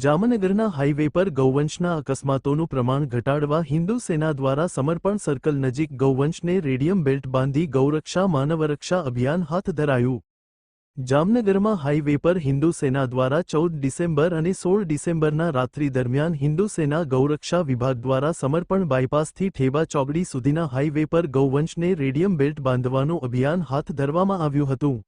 જામનગરના હાઇવે પર ગૌવંશના અકસ્માતોનું પ્રમાણ ઘટાડવા હિન્દુ સેના દ્વારા સમર્પણ સર્કલ નજીક ગૌવંશને રેડિયમ બેલ્ટ બાંધી ગૌરક્ષા, માનવરક્ષા અભિયાન હાથ ધરાયું. જામનગરમાં હાઈવે પર હિન્દુ સેના દ્વારા ચૌદ ડિસેમ્બર અને સોળ ડિસેમ્બરના રાત્રિ દરમિયાન હિન્દુ સેના ગૌરક્ષા વિભાગ દ્વારા સમર્પણ બાયપાસથી ઠેબા ચોકડી સુધીના હાઇવે પર ગૌવંશને રેડિયમ બેલ્ટ બાંધવાનું અભિયાન હાથ ધરવામાં આવ્યું હતું.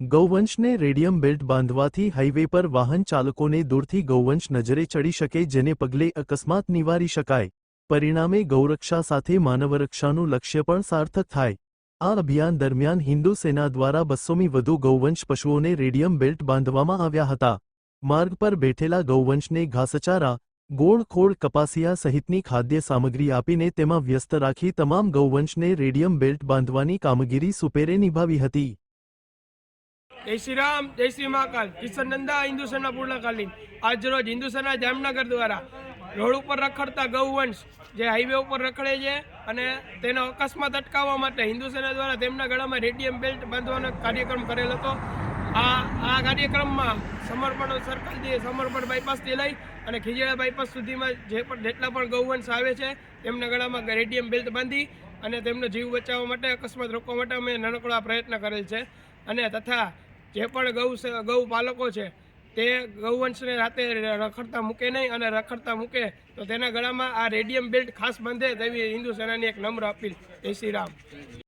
ગૌવંશને રેડિયમ બેલ્ટ બાંધવાથી હાઇવે પર વાહન ચાલકોને દૂરથી ગૌવંશ નજરે ચડી શકે જેને પગલે અકસ્માત નિવારી શકાય. પરિણામે ગૌરક્ષા સાથે માનવરક્ષાનું લક્ષ્ય પણ સાર્થક થાય. આ અભિયાન દરમિયાન હિન્દુ સેના દ્વારા બસોમી વધુ ગૌવંશ પશુઓને રેડિયમ બેલ્ટ બાંધવામાં આવ્યા હતા. માર્ગ પર બેઠેલા ગૌવંશને ઘાસચારા, ગોળખોળ કપાસિયા સહિતની ખાદ્ય સામગ્રી આપીને તેમાં વ્યસ્ત રાખી તમામ ગૌવંશને રેડિયમ બેલ્ટ બાંધવાની કામગીરી સુપેરે નિભાવી હતી. જય શ્રી રામ, જય શ્રી મહાકાલ. કિશન નંદા, હિન્દુ સેના પૂર્ણકાલીન. આજરોજ હિન્દુ સેના જામનગર દ્વારા રોડ ઉપર રખડતા ગૌવંશ જે હાઈવે ઉપર રખડે છે અને તેનો અકસ્માત અટકાવવા માટે હિન્દુ સેના દ્વારા તેમના ગળામાં રેડિયમ બેલ્ટ બાંધવાનો કાર્યક્રમ કરેલ હતો. આ આ કાર્યક્રમમાં સમર્પણ સર્કલથી સમર્પણ બાયપાસથી લઈ અને ખીજડા બાયપાસ સુધીમાં જે પણ, જેટલા પણ ગૌવંશ આવે છે, તેમના ગળામાં રેડિયમ બેલ્ટ બાંધી અને તેમનો જીવ બચાવવા માટે, અકસ્માત રોકવા માટે અમે નાનકડો પ્રયત્ન કરેલ છે. અને તથા જે પણ ગૌ ગૌ પાલકો છે, તે ગૌવંશને રાતે રખડતા મૂકે નહીં અને રખડતા મૂકે તો તેના ગળામાં આ રેડિયમ બેલ્ટ ખાસ બંધે તેવી હિન્દુ સેનાની એક નમ્ર અપીલ. જય શ્રી રામ.